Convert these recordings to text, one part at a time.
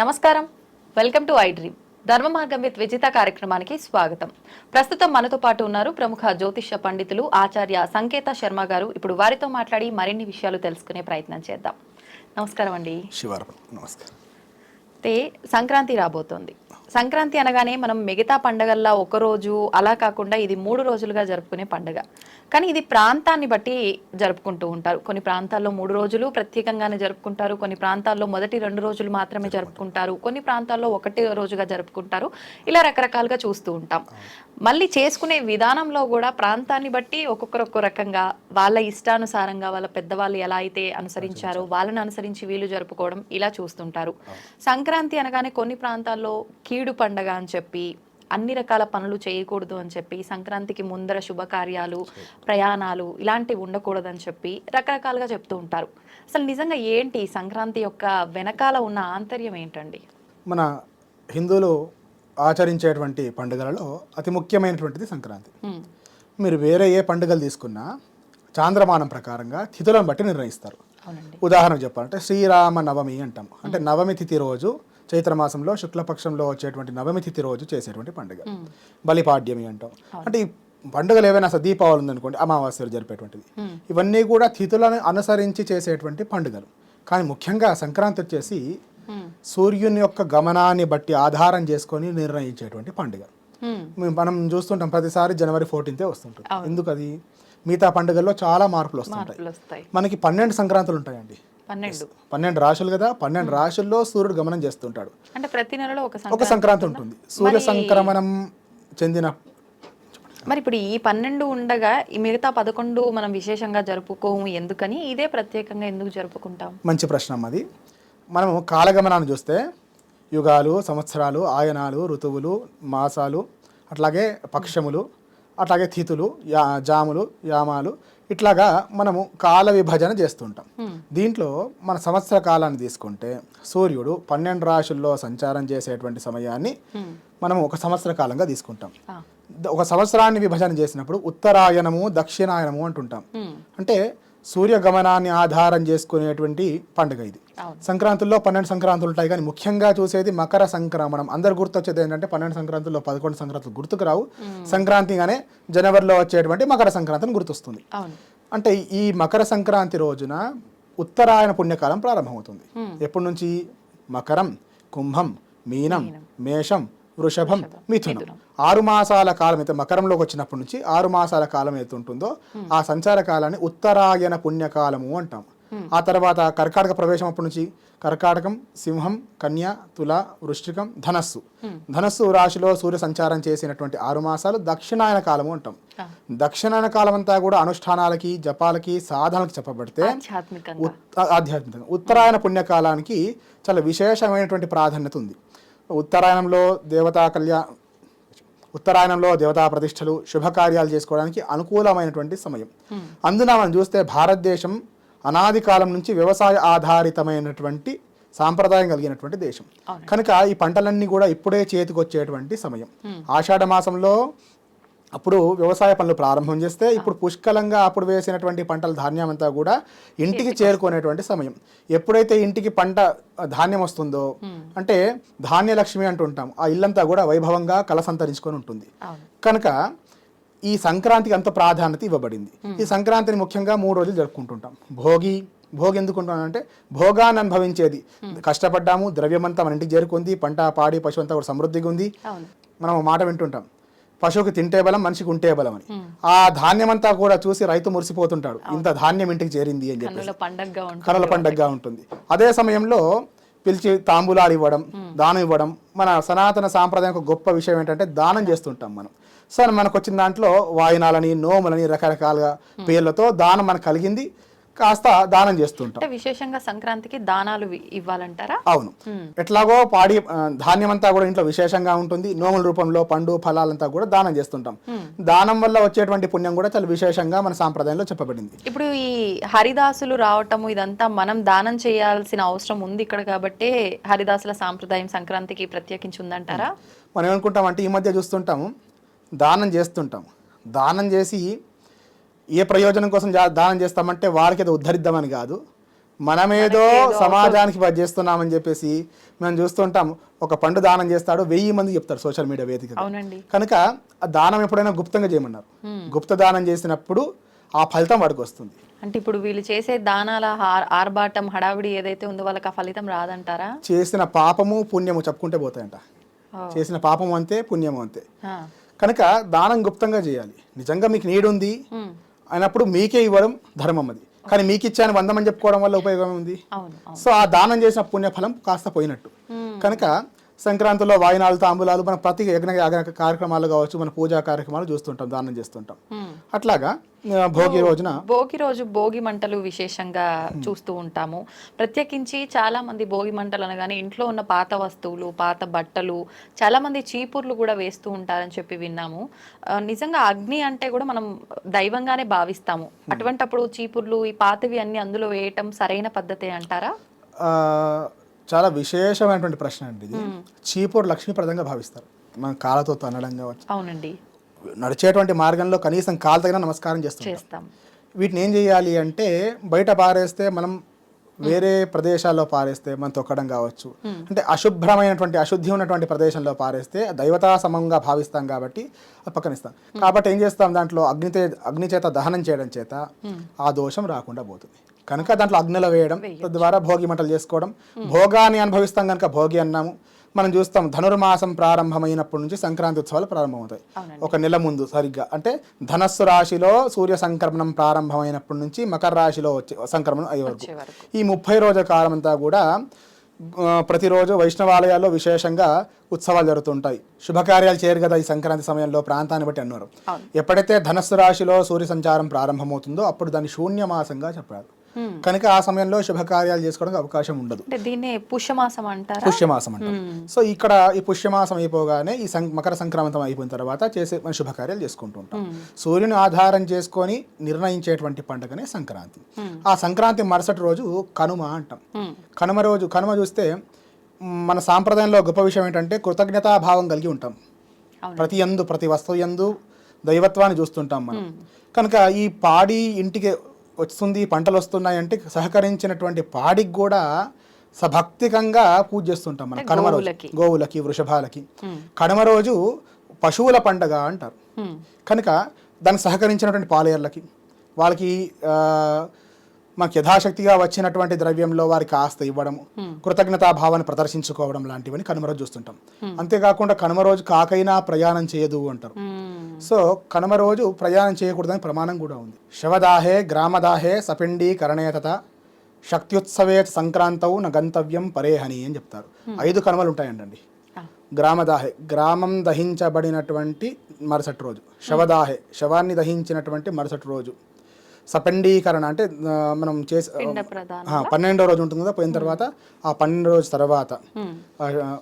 నమస్కారం. Welcome to I Dream. ధర్మ మార్గం విత్ విజిత కార్యక్రమానికి స్వాగతం. ప్రస్తుతం మనతో పాటు ఉన్నారు ప్రముఖ జ్యోతిష్య పండితులు ఆచార్య సంకేత శర్మ గారు. ఇప్పుడు వారితో మాట్లాడి మరిన్ని విషయాలు తెలుసుకునే ప్రయత్నం చేద్దాం. నమస్కారం అండి. నమస్కారం. అయితే సంక్రాంతి రాబోతోంది. సంక్రాంతి అనగానే మనం మిగతా పండగల్లా ఒక రోజు అలా కాకుండా ఇది మూడు రోజులుగా జరుపుకునే పండుగ. కానీ ఇది ప్రాంతాన్ని బట్టి జరుపుకుంటూ ఉంటారు. కొన్ని ప్రాంతాల్లో మూడు రోజులు ప్రత్యేకంగానే జరుపుకుంటారు. కొన్ని ప్రాంతాల్లో మొదటి రెండు రోజులు మాత్రమే జరుపుకుంటారు. కొన్ని ప్రాంతాల్లో ఒకటి రోజుగా జరుపుకుంటారు. ఇలా రకరకాలుగా చూస్తూ ఉంటాం. మళ్ళీ చేసుకునే విధానంలో కూడా ప్రాంతాన్ని బట్టి ఒక్కొక్కరు ఒక్కో రకంగా వాళ్ళ ఇష్టానుసారంగా వాళ్ళ పెద్దవాళ్ళు ఎలా అయితే అనుసరించారో వాళ్ళని అనుసరించి వీళ్ళు జరుపుకోవడం ఇలా చూస్తుంటారు. సంక్రాంతి అనగానే కొన్ని ప్రాంతాల్లో కీడు పండగ అని చెప్పి అన్ని రకాల పనులు చేయకూడదు అని చెప్పి సంక్రాంతికి ముందర శుభకార్యాలు ప్రయాణాలు ఇలాంటివి ఉండకూడదని చెప్పి రకరకాలుగా చెప్తూ ఉంటారు. అసలు నిజంగా ఏంటి సంక్రాంతి యొక్క వెనకాల ఉన్న ఆంతర్యం ఏంటండి? మన హిందువులు ఆచరించేటువంటి పండుగలలో అతి ముఖ్యమైనటువంటిది సంక్రాంతి. మీరు వేరే ఏ పండుగలు తీసుకున్నా చాంద్రమానం ప్రకారంగా తిథులను బట్టి నిర్ణయిస్తారు. అవునండి. ఉదాహరణకు చెప్పాలంటే శ్రీరామ నవమి అంటాం అంటే నవమి తిథి రోజు చైత్రమాసంలో శుక్లపక్షంలో వచ్చేటువంటి నవమి తిథి రోజు చేసేటువంటి పండుగ. బలిపాడ్యమి అంటాం. అంటే ఈ పండుగలు ఏవైనా అసలు దీపావళి ఉందనుకోండి అమావాస్యలు జరిపేటువంటిది. ఇవన్నీ కూడా తిథులను అనుసరించి చేసేటువంటి పండుగలు. కానీ ముఖ్యంగా సంక్రాంతి వచ్చేసి. సూర్యుని యొక్క గమనాన్ని బట్టి ఆధారం చేసుకొని నిర్ణయించేటువంటి పండుగ. మనం చూస్తుంటాం ప్రతిసారి జనవరి ఫోర్టీన్తే వస్తుంటుంది. ఎందుకు అది మిగతా పండుగల్లో చాలా మార్పులు వస్తుంటాయి. మనకి పన్నెండు సంక్రాంతులు ఉంటాయండి. పన్నెండు. పన్నెండు రాశులు కదా పన్నెండు రాశుల్లో సూర్యుడు గమనం చేస్తుంటాడు. అంటే ప్రతి నెలలో ఒక సంక్రాంతి ఉంటుంది? సూర్య సంక్రమణం చెందిన మరి ఇప్పుడు ఈ పన్నెండు ఉండగా ఈ మిగతా పదకొండు మనం విశేషంగా జరుపుకోము ఎందుకని? ఇదే ప్రత్యేకంగా ఎందుకు జరుపుకుంటాం? మంచి ప్రశ్న అది. మనము కాలగమనాన్ని చూస్తే యుగాలు సంవత్సరాలు ఆయనాలు ఋతువులు మాసాలు అట్లాగే పక్షములు అట్లాగే తిథులు యా జాములు యామాలు ఇట్లాగా మనము కాల విభజన చేస్తుంటాం. దీంట్లో మన సంవత్సర కాలాన్ని తీసుకుంటే సూర్యుడు పన్నెండు రాశుల్లో సంచారం చేసేటువంటి సమయాన్ని మనం ఒక సంవత్సర కాలంగా తీసుకుంటాం. ఒక సంవత్సరాన్ని విభజన చేసినప్పుడు ఉత్తరాయణము దక్షిణాయనము అంటుంటాం. అంటే సూర్య గమనాన్ని ఆధారం చేసుకునేటువంటి పండుగ ఇది. సంక్రాంతుల్లో పన్నెండు సంక్రాంతులు ఉంటాయి కానీ ముఖ్యంగా చూసేది మకర సంక్రమణం. అందరు గుర్తొచ్చేది ఏంటంటే పన్నెండు సంక్రాంతుల్లో పదకొండు సంక్రాంతులు గుర్తుకు రావు. సంక్రాంతిగానే జనవరిలో వచ్చేటువంటి మకర సంక్రాంతిని గుర్తొస్తుంది. అంటే ఈ మకర సంక్రాంతి రోజున ఉత్తరాయణ పుణ్యకాలం ప్రారంభమవుతుంది. ఎప్పటి నుంచి? మకరం కుంభం మీనం మేషం వృషభం మిథునం. ఆరు మాసాల కాలం అయితే మకరంలోకి వచ్చినప్పటి నుంచి ఆరు మాసాల కాలం అయితే ఉంటుందో ఆ సంచార కాలాన్ని ఉత్తరాయణ పుణ్యకాలము అంటాం. ఆ తర్వాత కర్కాటక ప్రవేశం అప్పటి నుంచి కర్కాటకం సింహం కన్య తుల వృశ్చికం ధనస్సు. ధనస్సు రాశిలో సూర్య సంచారం చేసినటువంటి ఆరు మాసాలు దక్షిణాయన కాలము అంటాం. దక్షిణాయన కాలం అంతా కూడా అనుష్ఠానాలకి జపాలకి సాధనలకు చెప్పబడితే ఆధ్యాత్మికంగా. ఉత్తరాయణ పుణ్యకాలానికి చాలా విశేషమైనటువంటి ప్రాధాన్యత ఉంది. ఉత్తరాయణంలో దేవతా కళ్యాణ ఉత్తరాయణంలో దేవతా ప్రతిష్టలు శుభకార్యాలు చేసుకోవడానికి అనుకూలమైనటువంటి సమయం. అందున మనం చూస్తే భారతదేశం అనాది కాలం నుంచి వ్యవసాయ ఆధారితమైనటువంటి సాంప్రదాయం కలిగినటువంటి దేశం. కనుక ఈ పంటలన్నీ కూడా ఇప్పుడే చేతికొచ్చేటువంటి సమయం. ఆషాఢ మాసంలో అప్పుడు వ్యవసాయ పనులు ప్రారంభం చేస్తే ఇప్పుడు పుష్కలంగా అప్పుడు వేసినటువంటి పంటల ధాన్యం అంతా కూడా ఇంటికి చేరుకునేటువంటి సమయం. ఎప్పుడైతే ఇంటికి పంట ధాన్యం వస్తుందో అంటే ధాన్యలక్ష్మి అంటుంటాం. ఆ ఇల్లంతా కూడా వైభవంగా కలసంతరించుకొని ఉంటుంది. కనుక ఈ సంక్రాంతికి అంత ప్రాధాన్యత ఇవ్వబడింది. ఈ సంక్రాంతిని ముఖ్యంగా మూడు రోజులు జరుపుకుంటుంటాం. భోగి భోగి ఎందుకుంటున్నాం అంటే భోగాన్ని అనుభవించేది. కష్టపడ్డాము ద్రవ్యమంతా మన ఇంటికి చేరుకుంది పంట పాడి పశువు అంతా కూడా సమృద్ధిగా ఉంది. మనం మాట వింటుంటాం. పశువుకి తింటే బలం మనిషికి ఉంటే బలం అని. ఆ ధాన్యం అంతా కూడా చూసి రైతు మురిసిపోతుంటాడు. ఇంత ధాన్యం ఇంటికి చేరింది అని చెప్పి కన్నుల పండగగా ఉంటుంది. కనుల పండగగా ఉంటుంది. అదే సమయంలో పిలిచి తాంబూలాలు ఇవ్వడం దానం ఇవ్వడం మన సనాతన సాంప్రదాయం ఒక గొప్ప విషయం ఏంటంటే దానం చేస్తుంటాం మనం. సో మనకు వచ్చిన దాంట్లో వాయినాలని నోములని రకరకాలుగా పేర్లతో దానం మనకు కలిగింది. కాస్త దానం చేస్తుంటాం. విశేషంగా సంక్రాంతికి దానాలు ఇవ్వాలంటారా? అవును. ఎట్లాగో పాడి ధాన్యం అంతా కూడా ఇంట్లో విశేషంగా ఉంటుంది. నోముల రూపంలో పండు ఫలాలంతా కూడా దానం చేస్తుంటాం. దానం వల్ల వచ్చేటువంటి పుణ్యం కూడా చాలా విశేషంగా మన సాంప్రదాయంలో చెప్పబడింది. ఇప్పుడు ఈ హరిదాసులు రావటము ఇదంతా మనం దానం చేయాల్సిన అవసరం ఉంది ఇక్కడ కాబట్టి హరిదాసుల సాంప్రదాయం సంక్రాంతికి ప్రత్యేకించి ఉందంటారా? మనం ఏమనుకుంటాం అంటే ఈ మధ్య చూస్తుంటాము దానం చేస్తుంటాం దానం చేసి ఏ ప్రయోజనం కోసం దానం చేస్తామంటే వారికి ఏదో ఉద్ధరిద్దామని కాదు. మనమేదో సమాజానికి పని చేస్తున్నామని చెప్పేసి మేము చూస్తుంటాం. ఒక పండు దానం చేస్తాడు వెయ్యి మంది చెప్తారు సోషల్ మీడియా వేదిక కనుక ఆ దానం ఎప్పుడైనా గుప్తంగా చేయమన్నారు. గుప్త దానం చేసినప్పుడు ఆ ఫలితం వాడికి వస్తుంది. అంటే ఇప్పుడు వీళ్ళు చేసే దానాల ఆర్- ఆర్భాటం హడావిడి ఏదైతే ఉందో వాళ్ళకి ఆ ఫలితం రాదంటారా? చేసిన పాపము పుణ్యము చెప్పుకుంటే పోతాయంట. చేసిన పాపము అంతే పుణ్యము అంతే. కనుక దానం గుప్తంగా చేయాలి. నిజంగా మీకు నీడు ఉంది ఉమ్. అయినప్పుడు మీకే ఇవ్వడం ధర్మం అది. కానీ మీకు ఇచ్చాను వంద మంది చెప్పుకోవడం వల్ల ఉపయోగం ఉంది సో ఆ దానం చేసిన పుణ్యఫలం కాస్త పోయినట్టు. కనుక సంక్రాంతిలో వాయినాలు తాంబూలాలు మన ప్రతి యజ్ఞ కార్యక్రమాలు కావచ్చు మన పూజా కార్యక్రమాలు చూస్తుంటాం దానం చేస్తుంటాం. అట్లాగా భోగి రోజున భోగి రోజు భోగి మంటలు విశేషంగా చూస్తూ ఉంటాము. ప్రత్యేకించి చాలా మంది భోగి మంటలు అనగానే ఇంట్లో ఉన్న పాత వస్తువులు పాత బట్టలు చాలా మంది చీపుర్లు కూడా వేస్తూ ఉంటారని చెప్పి విన్నాము. నిజంగా అగ్ని అంటే కూడా మనం దైవంగానే భావిస్తాము. అటువంటప్పుడు చీపుర్లు ఈ పాతవి అన్ని అందులో వేయటం సరైన పద్ధతే అంటారా? చాలా విశేషమైనటువంటి ప్రశ్న అండి ఇది. చీపురు లక్ష్మీప్రదంగా భావిస్తారు. మన కాళ్ళతో తన్నడం కావచ్చు. అవునండి. నడిచేటువంటి మార్గంలో కనీసం కాలు తగిన నమస్కారం చేస్తాం. వీటిని ఏం చేయాలి అంటే బయట పారేస్తే మనం వేరే ప్రదేశాల్లో పారేస్తే మనం తొక్కడం కావచ్చు. అంటే అశుభ్రమైనటువంటి అశుద్ధి ఉన్నటువంటి ప్రదేశంలో పారేస్తే దైవతా సమంగా భావిస్తాం కాబట్టి పక్కనిస్తాం కాబట్టి ఏం చేస్తాం దాంట్లో అగ్నితే అగ్ని చేత దహనం చేయడం చేత ఆ దోషం రాకుండా పోతుంది. కనుక దాంట్లో అగ్నిలో వేయడం తద్వారా భోగి మంటలు చేసుకోవడం. భోగాన్ని అనుభవిస్తాం కనుక భోగి అన్నాము. మనం చూస్తాం ధనుర్మాసం ప్రారంభమైనప్పటి నుంచి సంక్రాంతి ఉత్సవాలు ప్రారంభమవుతాయి. ఒక నెల ముందు సరిగ్గా అంటే ధనస్సు రాశిలో సూర్య సంక్రమణం ప్రారంభమైనప్పటి నుంచి మకర రాశిలో వచ్చే సంక్రమణం అయ్యే వరకు ఈ ముప్పై రోజుల కాలం అంతా కూడా ప్రతిరోజు వైష్ణవాలయాల్లో విశేషంగా ఉత్సవాలు జరుగుతుంటాయి శుభకార్యాలు చేయరు కదా ఈ సంక్రాంతి సమయంలో ప్రాంతాన్ని బట్టి అన్నారు. ఎప్పుడైతే ధనస్సు రాశిలో సూర్య సంచారం ప్రారంభమవుతుందో అప్పుడు దాన్ని శూన్యమాసంగా చెప్పారు. కనుక ఆ సమయంలో శుభకార్యాలు చేసుకోవడానికి అవకాశం ఉండదు. దీన్నే పుష్యమాసం అంటారా? పుష్యమాసం అంటాం సో ఇక్కడ ఈ పుష్యమాసం అయిపోగానే ఈ సం మకర సంక్రాంతం అయిపోయిన తర్వాత చేసే మన శుభకార్యాలు చేసుకుంటూ ఉంటాం. సూర్యుని ఆధారం చేసుకొని నిర్ణయించేటువంటి పండుగనే సంక్రాంతి. ఆ సంక్రాంతి మరుసటి రోజు కనుమ అంటాం. కనుమ రోజు కనుమ చూస్తే మన సాంప్రదాయంలో గొప్ప విషయం ఏంటంటే కృతజ్ఞతాభావం కలిగి ఉంటాం. ప్రతి ఎందు ప్రతి వస్తువు ఎందు దైవత్వాన్ని చూస్తుంటాం మనం. కనుక ఈ పాడి ఇంటికి వస్తుంది పంటలు వస్తున్నాయి అంటే సహకరించినటువంటి పాడికి కూడా సభక్తికంగా పూజ చేస్తుంటాం మనం కనుమ రోజు గోవులకి. వృషభాలకి. కనుమ రోజు పశువుల పండగ అంటారు. కనుక దానికి సహకరించినటువంటి పాలేర్లకి వాళ్ళకి ఆ, మాకు యథాశక్తిగా వచ్చినటువంటి ద్రవ్యంలో వారికి ఆస్తి ఇవ్వడము కృతజ్ఞతా భావాన్ని ప్రదర్శించుకోవడం లాంటివని కనుమ రోజు చూస్తుంటాం అంతేకాకుండా కనుమ రోజు కాకైనా ప్రయాణం చేయదు అంటారు. సో కనుమ రోజు ప్రయాణం చేయకూడదని ప్రమాణం కూడా ఉంది. శవదాహే గ్రామదాహే సపిండీ కరణేతత శక్త్యుత్సవే సంక్రాంతవు న గంతవ్యం పరేహని అని చెప్తారు. ఐదు కనుమలు ఉంటాయండి. గ్రామదాహే గ్రామం దహించబడినటువంటి మరుసటి రోజు. శవదాహే శవాన్ని దహించినటువంటి మరుసటి రోజు. సపండీకరణ అంటే మనం చేసే పన్నెండో రోజు ఉంటుంది కదా పోయిన తర్వాత ఆ పన్నెండు రోజు తర్వాత.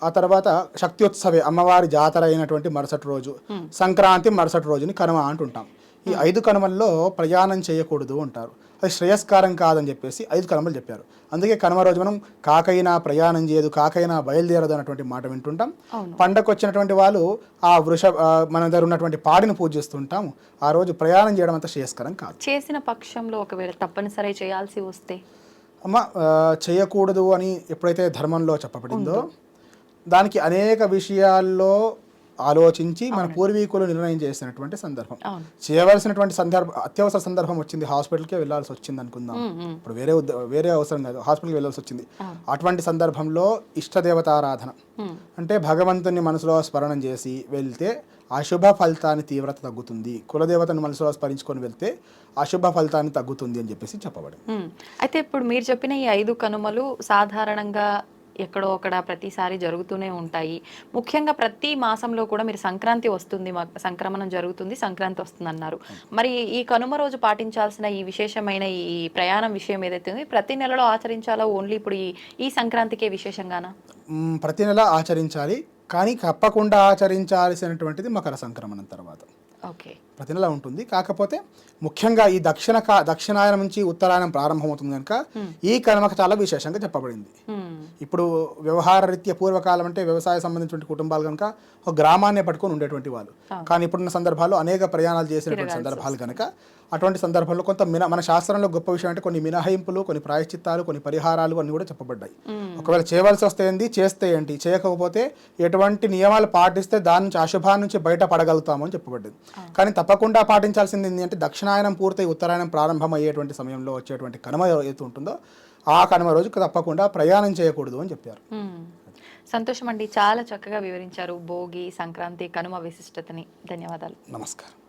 ఆ, తర్వాత శక్త్యోత్సవే అమ్మవారి జాతర అయినటువంటి మరుసటి రోజు. సంక్రాంతి మరుసటి రోజుని కనుమ అంటుంటాం. ఈ ఐదు కనుమల్లో ప్రయాణం చేయకూడదు అంటారు. అది శ్రేయస్కారం కాదని చెప్పేసి ఐదు కనుమలు చెప్పారు. అందుకే కనుమ రోజు మనం కాకైనా ప్రయాణం చేయదు కాకైనా బయలుదేరదు అన్నటువంటి మాట వింటుంటాం. వచ్చినటువంటి వాళ్ళు ఆ వృష మన దగ్గర ఉన్నటువంటి పాడిని పూజిస్తుంటాం. ఆ రోజు ప్రయాణం చేయడం అంత శ్రేయస్కరం కాదు. చేసిన పక్షంలో ఒకవేళ తప్పనిసరి చేయాల్సి వస్తే? అమ్మ చేయకూడదు అని ఎప్పుడైతే ధర్మంలో చెప్పబడిందో దానికి అనేక విషయాల్లో ఆలోచించి మన పూర్వీకులు నిర్ణయం చేసినటువంటి సందర్భం. చేయవలసినటువంటి సందర్భం అత్యవసర సందర్భం వచ్చింది. హాస్పిటల్కే వెళ్ళాల్సి వచ్చింది అనుకుందాం. ఇప్పుడు వేరే వేరే అవసరం కాదు. హాస్పిటల్కి వెళ్ళాల్సి వచ్చింది. అటువంటి సందర్భంలో ఇష్టదేవతారాధన. అంటే భగవంతుని మనసులో స్మరణం చేసి వెళ్తే అశుభ ఫలితాన్ని తీవ్రత తగ్గుతుంది. కులదేవతను మనసులో స్మరించుకొని వెళ్తే అశుభ ఫలితాన్ని తగ్గుతుంది అని చెప్పేసి చెప్పబడింది. అయితే ఇప్పుడు మీరు చెప్పిన ఈ ఐదు కనుమలు సాధారణంగా ఎక్కడో అక్కడ ప్రతిసారి జరుగుతూనే ఉంటాయి. ముఖ్యంగా ప్రతి మాసంలో కూడా మీరు సంక్రాంతి వస్తుంది సంక్రమణం జరుగుతుంది సంక్రాంతి వస్తుంది అన్నారు మరి ఈ కనుమ రోజు పాటించాల్సిన ఈ విశేషమైన ఈ ప్రయాణం విషయం ఏదైతే ఉంది ప్రతి నెలలో ఆచరించాలో? ఓన్లీ ఇప్పుడు ఈ ఈ సంక్రాంతికే విశేషంగానా? ప్రతి నెల ఆచరించాలి. కానీ తప్పకుండా ఆచరించాల్సినటువంటిది మకర సంక్రమణం తర్వాత. ప్రతి నెల ఉంటుంది. కాకపోతే ముఖ్యంగా ఈ దక్షిణ కా దక్షిణాయనం నుంచి ఉత్తరాయణం ప్రారంభమవుతుంది కనుక ఈ కనుమకు చాలా విశేషంగా చెప్పబడింది. ఇప్పుడు వ్యవహార రీత్యా పూర్వకాలం అంటే వ్యవసాయ సంబంధించిన కుటుంబాలు కనుక ఒక గ్రామాన్ని పట్టుకొని ఉండేటువంటి వాళ్ళు. కానీ ఇప్పుడున్న సందర్భాల్లో అనేక ప్రయాణాలు చేసినటువంటి సందర్భాలు కనుక అటువంటి సందర్భంలో కొంత మిన మన శాస్త్రంలో గొప్ప విషయం అంటే కొన్ని మినహాయింపులు కొన్ని ప్రాయశ్చిత్తాలు కొన్ని పరిహారాలు అన్ని కూడా చెప్పబడ్డాయి. ఒకవేళ చేయవలసి వస్తే ఏంది? చేస్తే ఏంటి? చేయకపోతే ఎటువంటి నియమాలు పాటిస్తే దాని నుంచి అశుభాన్ని నుంచి బయట పడగలుగుతాము అని చెప్పబడ్డది కానీ తప్పకుండా పాటించాల్సింది ఏంటి అంటే దక్షిణాయనం పూర్తయి ఉత్తరాయణం ప్రారంభం అయ్యేటువంటి సమయంలో వచ్చేటువంటి కనుమ ఏదైతే ఉంటుందో ఆ కనుమ రోజు తప్పకుండా ప్రయాణం చేయకూడదు అని చెప్పారు. సంతోషం అండి చాలా చక్కగా వివరించారు భోగి సంక్రాంతి కనుమ విశిష్టతని. ధన్యవాదాలు. నమస్కారం.